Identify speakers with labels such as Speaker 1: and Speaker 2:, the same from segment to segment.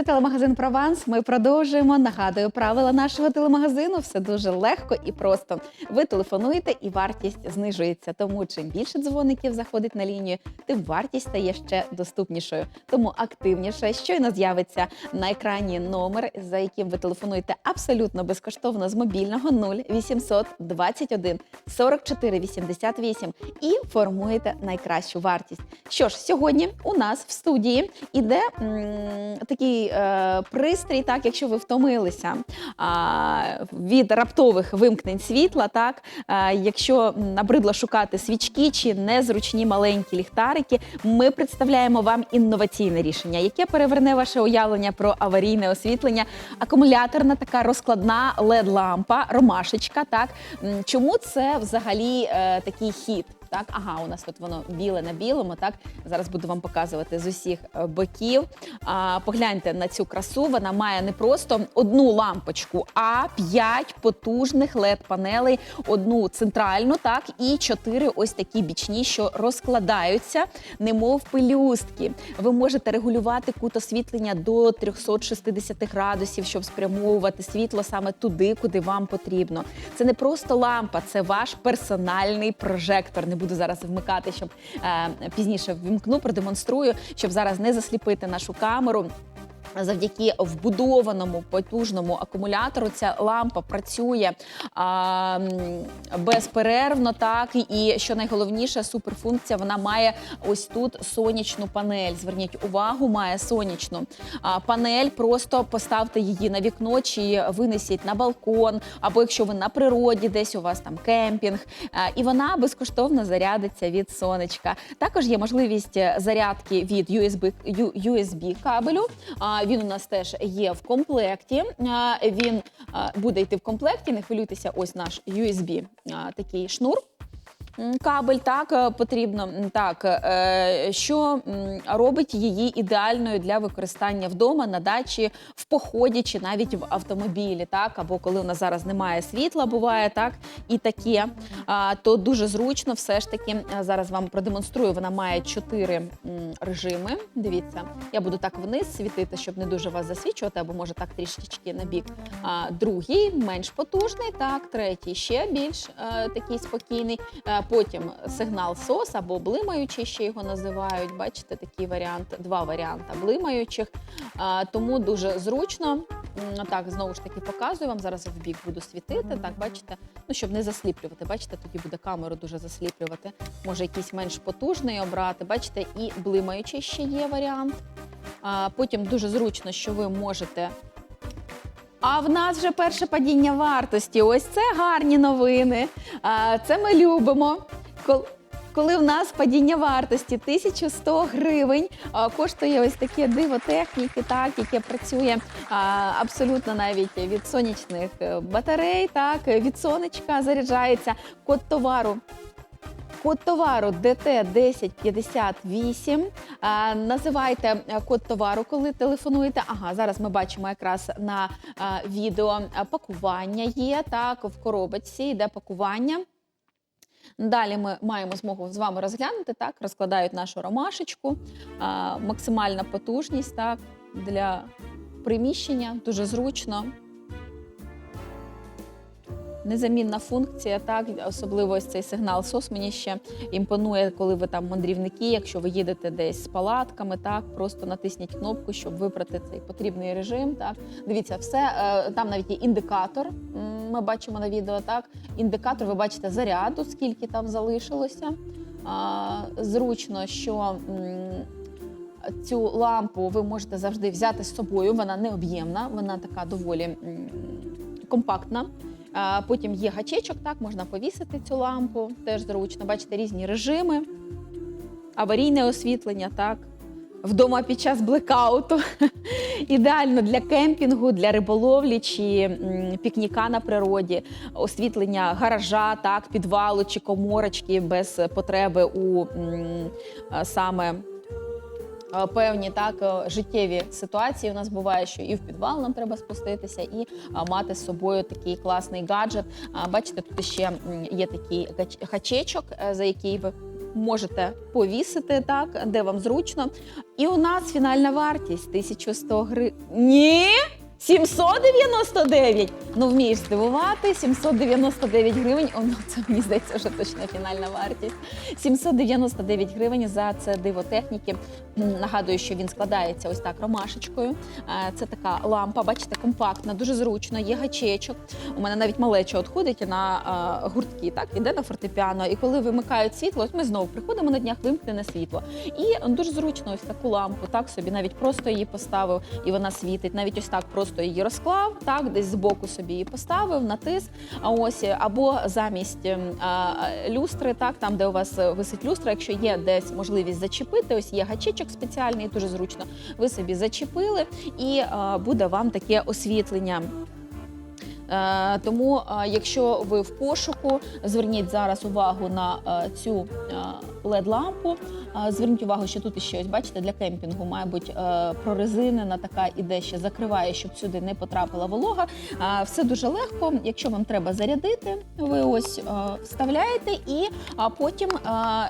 Speaker 1: Це телемагазин Прованс. Ми продовжуємо. Нагадую правила нашого телемагазину. Все дуже легко і просто. Ви телефонуєте, і вартість знижується. Тому чим більше дзвоників заходить на лінію, тим вартість стає ще доступнішою. Тому активніше щойно з'явиться на екрані номер, за яким ви телефонуєте абсолютно безкоштовно з мобільного 0800 21 44 88 і формуєте найкращу вартість. Що ж, сьогодні у нас в студії іде м, такий е, пристрій, так, якщо ви втомилися а, від раптових вимкнень світла, так, а, якщо набридло шукати свічки чи незручні маленькі ліхтарики, ми представляємо вам інноваційне рішення, яке переверне ваше уявлення про аварійне освітлення. Акумуляторна така розкладна LED-лампа, ромашечка. Так чому це взагалі е, такий хід? Так, ага, у нас тут воно біле на білому. Так зараз буду вам показувати з усіх е, боків. А, погляньте на цю красу. Вона має не просто одну лампочку, а п'ять потужних led панелей одну центральну, так і чотири ось такі бічні, що розкладаються, немов пелюстки. Ви можете регулювати кут освітлення до 360 градусів, щоб спрямовувати світло саме туди, куди вам потрібно. Це не просто лампа, це ваш персональний прожектор. Не буду зараз вмикати, щоб е, пізніше вімкну, продемонструю, щоб зараз не засліпити нашу камеру. Завдяки вбудованому потужному акумулятору ця лампа працює а, безперервно, так і що найголовніше, суперфункція вона має ось тут сонячну панель. Зверніть увагу, має сонячну а, панель. Просто поставте її на вікно чи винесіть на балкон, або якщо ви на природі, десь у вас там кемпінг, а, і вона безкоштовно зарядиться від сонечка. Також є можливість зарядки від USB, USB кабелю. А, Він у нас теж є в комплекті. Він буде йти в комплекті. Не хвилюйтеся, ось наш USB такий шнур. Кабель так е, потрібно. Так, е, що робить її ідеальною для використання вдома, на дачі, в поході чи навіть в автомобілі, так або коли у нас зараз немає світла, буває так і таке. То дуже зручно, все ж таки е, зараз вам продемонструю. Вона має чотири режими. Дивіться, я буду так вниз світити, щоб не дуже вас засвічувати, або може так трішечки на бік. Другий менш потужний, так, третій ще більш такий спокійний. Потім сигнал СОС або блимаючий, ще його називають. Бачите, такий варіант, два варіанти блимаючих. Тому дуже зручно. Так, знову ж таки показую вам. Зараз в бік буду світити. Так, бачите, ну щоб не засліплювати. Бачите, тоді буде камеру дуже засліплювати. Може, якийсь менш потужний обрати. Бачите, і блимаючий ще є варіант. Потім дуже зручно, що ви можете. А в нас вже перше падіння вартості. Ось це гарні новини. Це ми любимо. Кол- Коли в нас падіння вартості 1100 гривень, коштує ось таке диво техніки, так, яке працює абсолютно навіть від сонячних е, батарей, так, від сонечка заряджається. Код товару Код товару ДТ 1058. Називайте е, код товару, коли телефонуєте. Ага, зараз ми бачимо якраз на відео пакування є. Так, в коробочці йде пакування. Далі ми маємо змогу з вами розглянути. Так, розкладають нашу ромашечку, максимальна потужність так, для приміщення, дуже зручно. Незамінна функція, так особливо ось цей сигнал СОС мені ще імпонує, коли ви там мандрівники. Якщо ви їдете десь з палатками, так просто натисніть кнопку, щоб вибрати цей потрібний режим. Так дивіться, все е, там навіть є індикатор. Ми бачимо на відео. Так, індикатор, ви бачите заряду, скільки там залишилося. Зручно, що цю лампу ви можете завжди взяти з собою. Вона не об'ємна, вона така доволі компактна. Потім є гачечок, так можна повісити цю лампу, теж зручно. Бачите, різні режими, аварійне освітлення, так. Вдома під час блекауту. Ідеально для кемпінгу, для риболовлі чи пікніка на природі, освітлення гаража, так, підвалу чи коморочки без потреби у саме певні так е, життєві ситуації. У нас буває, що і в підвал нам треба спуститися, і мати з собою такий класний гаджет. Бачите, тут ще є такий хачечок, е, за який ви можете повісити так, де вам зручно. І у нас фінальна вартість 1100 гривень. Ні! 799! Ну, вмієш здивувати. 799 гривень. О, ну, це мені здається, вже точно фінальна вартість. 799 гривень за це диво техніки. Нагадую, що він складається ось так ромашечкою. Е, Це така лампа, бачите, компактна, дуже зручно, є гачечок. У мене навіть малеча от ходить на е, гуртки, так, іде на фортепіано. І коли вимикають світло, ось ми знову приходимо на днях, вимкнене світло. І дуже зручно ось таку лампу, так собі навіть просто її поставив, і вона світить. Навіть ось так просто її розклав, так, десь збоку собі її поставив, натис. А ось або замість ем, а, люстри, так, там, де у вас е, висить люстра, якщо є десь можливість зачепити, ось є гачечок спеціальний, дуже зручно. Ви собі зачепили, і а, буде вам таке освітлення. Е, Тому, е, якщо ви в пошуку, зверніть зараз увагу на е, цю led лампу Зверніть увагу, що тут ще ось бачите для кемпінгу, має бути прорезинена така іде ще закриває, щоб сюди не потрапила волога. Все дуже легко. Якщо вам треба зарядити, ви ось вставляєте і потім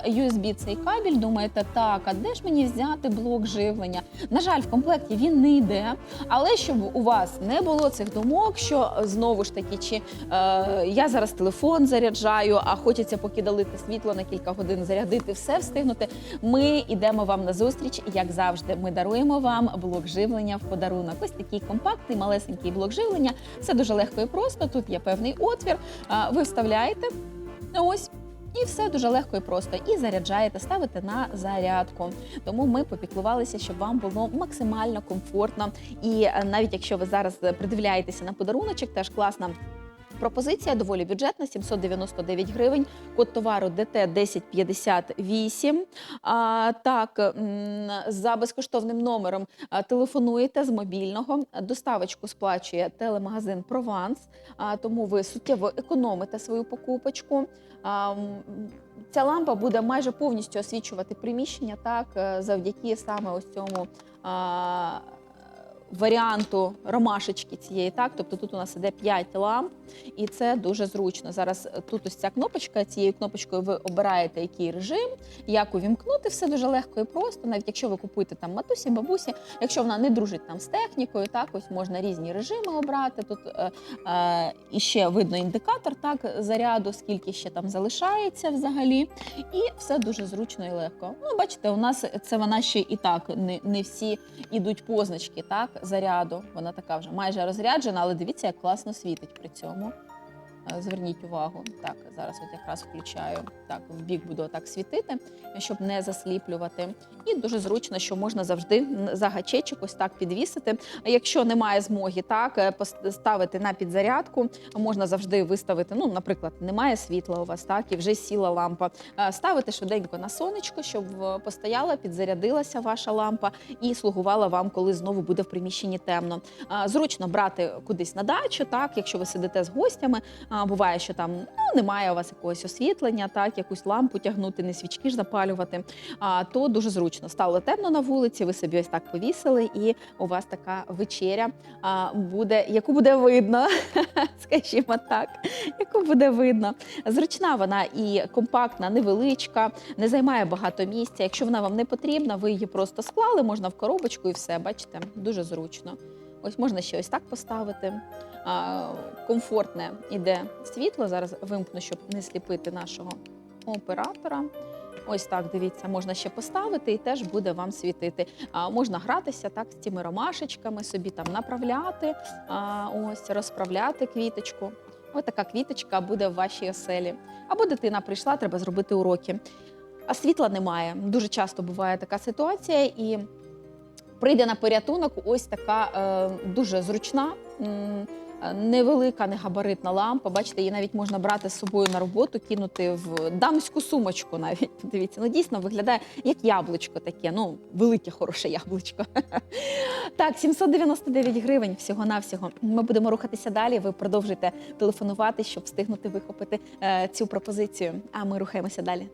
Speaker 1: USB цей кабель. Думаєте, так, а де ж мені взяти блок живлення? На жаль, в комплекті він не йде, але щоб у вас не було цих думок, що е, знову ж таки, чи е, я зараз телефон заряджаю, а хочеться покидалити світло на кілька годин зарядити, все встигнути. Ми йдемо вам на зустріч, як завжди. Ми даруємо вам блок живлення в подарунок. Ось такий компактний, малесенький блок живлення. Все дуже легко і просто. Тут є певний отвір. Е, Ви вставляєте ось. І все дуже легко і просто. І заряджаєте, ставите на зарядку. Тому ми попіклувалися, щоб вам було максимально комфортно. І е, навіть якщо ви зараз придивляєтеся на подаруночок, теж класна. Пропозиція доволі бюджетна 799 гривень. Код товару ДТ 1058. А, так, за безкоштовним номером телефонуєте з мобільного. Доставочку сплачує телемагазин Прованс. А, тому ви суттєво економите свою покупочку. А, Ця лампа буде майже повністю освічувати приміщення, так е, завдяки саме ось цьому. А, Варіанту ромашечки цієї, так тобто тут у нас іде 5 ламп, і це дуже зручно. Зараз е, тут ось ця кнопочка. Цією кнопочкою ви обираєте який режим, як увімкнути все дуже легко і просто. Навіть якщо ви купуєте там матусі, бабусі, якщо вона не дружить там з технікою, так ось можна різні режими обрати. Тут е, е, і ще видно індикатор так заряду, скільки ще там залишається взагалі, і все дуже зручно і легко. Ну, бачите, у нас це вона ще і так не, не всі ідуть позначки, так заряду. Вона така вже майже розряджена, але дивіться, як класно світить при цьому. Е, Зверніть увагу. Так, зараз от якраз включаю. Так, в бік буду так світити, щоб не засліплювати. І дуже зручно, що можна завжди за гачечок ось так підвісити. Якщо немає змоги так е, пос- ставити на підзарядку, можна завжди виставити. Ну, наприклад, немає світла у вас, так і вже сіла лампа. Е, Ставити швиденько на сонечко, щоб е, постояла, підзарядилася ваша лампа і слугувала вам, коли знову буде в приміщенні темно. Зручно брати кудись на дачу, так, якщо ви сидите з гостями. Буває, що там ну, немає у вас якогось освітлення, так, якусь лампу тягнути, не свічки ж запалювати. А, то дуже зручно. Стало темно на вулиці, ви собі ось так повісили, і у вас така вечеря а, буде, яку буде видно, скажімо так, яку буде видно. Зручна вона і компактна, невеличка, не займає багато місця. Якщо вона вам не потрібна, ви її просто склали, можна в коробочку і все. Бачите, дуже зручно. Ось можна ще ось так поставити. Комфортне іде світло. Зараз вимкну, щоб не сліпити нашого оператора. Ось так, дивіться, можна ще поставити і теж буде вам світити. А, можна гратися так з цими ромашечками, собі там направляти, а, ось розправляти квіточку. Ось така квіточка буде в вашій оселі. Або дитина прийшла, треба зробити уроки. А світла немає. Дуже часто буває така ситуація, і прийде на порятунок ось така е, дуже зручна. е, Невелика, негабаритна лампа. Бачите, її навіть можна брати з собою на роботу, кинути в дамську сумочку. Навіть подивіться, ну дійсно виглядає як яблучко таке. Ну, велике, хороше яблучко. Так, 799 гривень всього-навсього. Ми будемо рухатися далі. Ви продовжуйте телефонувати, щоб встигнути вихопити е, цю пропозицію. А ми рухаємося далі.